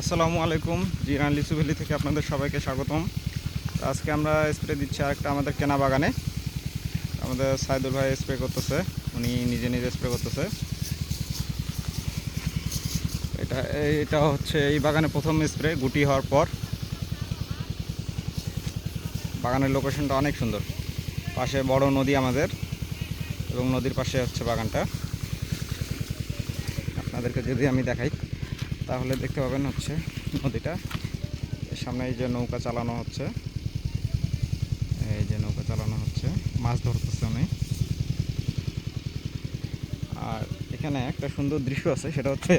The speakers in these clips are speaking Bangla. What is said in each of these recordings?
আসসালামু আলাইকুম জিরান লিচু ভ্যালি থেকে আপনাদের সবাইকে স্বাগতম। আজকে আমরা স্প্রে দিচ্ছি আরেকটা আমাদের কেনা বাগানে। আমাদের সাইদুল ভাই স্প্রে করতেছে, উনি নিজে নিজে স্প্রে করতেছে। এটা এটা হচ্ছে এই বাগানে প্রথম স্প্রে গুটি হওয়ার পর। বাগানের লোকেশনটা অনেক সুন্দর। পাশে বড় নদী আমাদের, এবং নদীর পাশে হচ্ছে বাগানটা। আপনাদেরকে যদি আমি দেখাই। তাহলে দেখতে পাবেন হচ্ছে নদীটা। সামনে এই যে নৌকা চালানো হচ্ছে। এই যে নৌকা চালানো হচ্ছে। মাছ ধরতেছে উনি আর এখানে একটা সুন্দর দৃশ্য আছে, সেটা হচ্ছে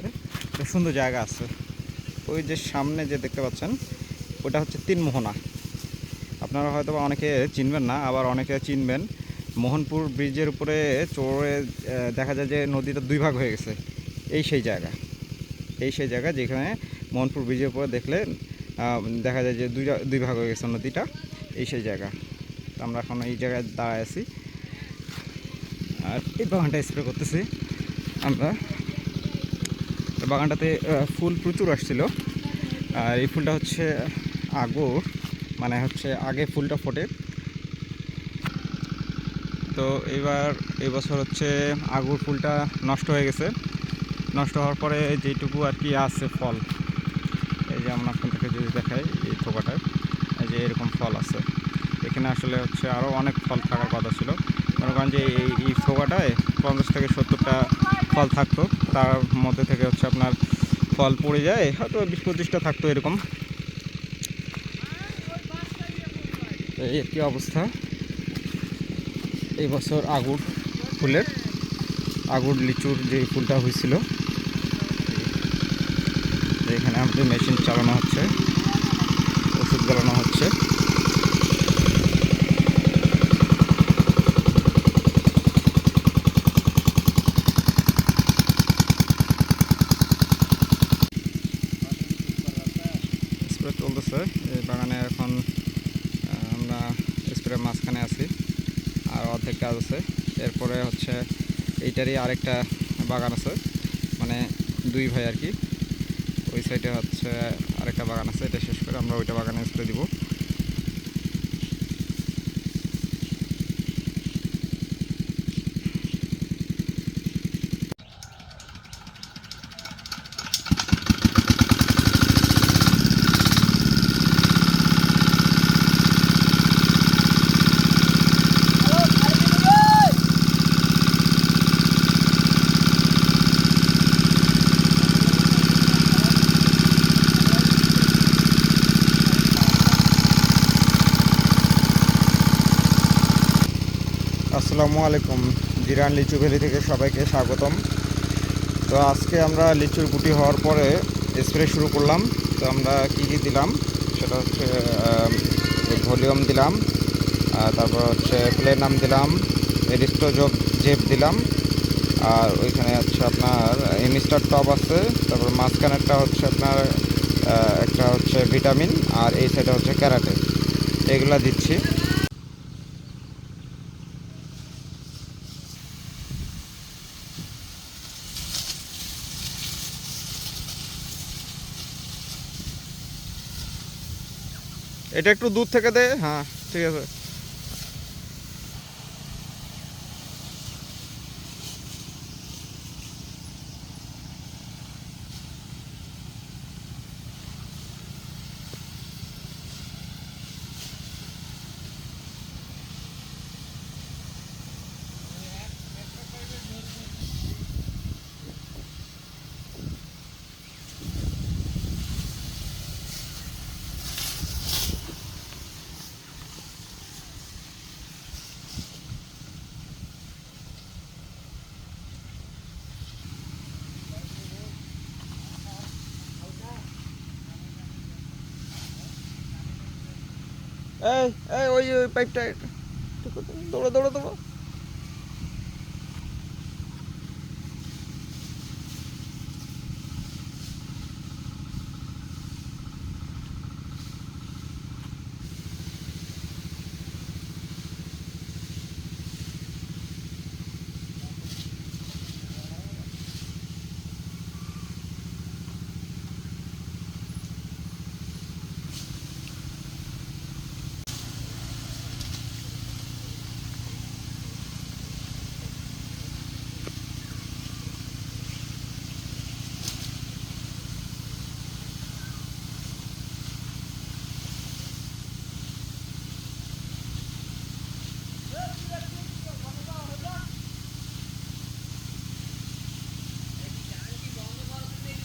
একটা সুন্দর জায়গা আছে। ওই যে সামনে যে দেখতে পাচ্ছেন, ওটা হচ্ছে তিন মোহনা আপনারা হয়তো অনেকে চিনবেন না, আবার অনেকে চিনবেন। মোহনপুর ব্রিজের উপরে চড়ে দেখা যায় যে নদীটা দুই ভাগ হয়ে গেছে। এই সেই জায়গা। এই সেই জায়গা যেখানে মনপুর ব্রিজের উপরে দেখলে দেখা যায় যে দুই দুই ভাগ হয়ে গেছে নদীটা, এই সেই জায়গা। তো আমরা এখন এই জায়গায় দাঁড়ায় আছি। আর এই বাগানটা স্প্রে করতেছি আমরা। বাগানটাতে ফুল প্রচুর আসছিল। আর এই ফুলটা হচ্ছে আগর মানে হচ্ছে আগে ফুলটা ফোটে। তো এবার এই বছর হচ্ছে আগুর ফুলটা নষ্ট হয়ে গেছে। নষ্ট হওয়ার পরে যেটুকু আর কি আছে ফল, এই যে আমরা আপনাদেরকে যদি দেখাই এই থোকাটায় এই যে এরকম ফল আছে। এখানে আসলে হচ্ছে আরও অনেক ফল থাকার কথা ছিল। মনে করেন যে এই এই থোকাটায় পঞ্চাশ থেকে সত্তরটা ফল থাকতো। তার মধ্যে থেকে হচ্ছে আপনার ফল পড়ে যায়, হয়তো বিশ পঁচিশটা থাকতো এরকম। এই একটি অবস্থা? এই বছর আগুর ফুলের, আগুর, লিচুর যে ফুলটা হয়েছিল এখানে আমাদের মেশিন চালানো হচ্ছে, ওষুধ জ্বালানো হচ্ছে। চলতেছে এই বাগানে এখন আমরা স্প্রে মাঝখানে আছি, আর অর্ধেক কাজ আছে। এরপরে হচ্ছে, এইটারই আরেকটা বাগান আছে মানে দুই ভাই আর কি। ওই সাইডে হচ্ছে আরেকটা বাগান আছে এটা শেষ করে আমরা ওইটা বাগানে স্প্রে দিব। আসসালামু আলাইকুম। জিরান লিচু ভ্যালি থেকে সবাইকে স্বাগতম। তো আজকে আমরা লিচুর গুটি হওয়ার পরে স্প্রে শুরু করলাম। তো আমরা কী কী দিলাম? সেটা হচ্ছে ভলিউম দিলাম। তারপর হচ্ছে প্লেনাম দিলাম এরিস্টোজব জেপ দিলাম। আর ওইখানে হচ্ছে আপনার ইমিস্টার টপ আছে। তারপর মাঝখানেরটা হচ্ছে আপনার একটা হচ্ছে ভিটামিন, আর এই সাইডে হচ্ছে ক্যারাটে। এগুলা দিচ্ছি। এটা একটু দূর থেকে দে। হ্যাঁ ঠিক আছে। এই এই ওই ওই পাইপটা দৌড়ো দৌড়ো দৌড়ো।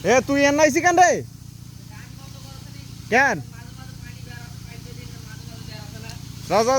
এ তুই এন আইসি কেন রে? কেন? রাজা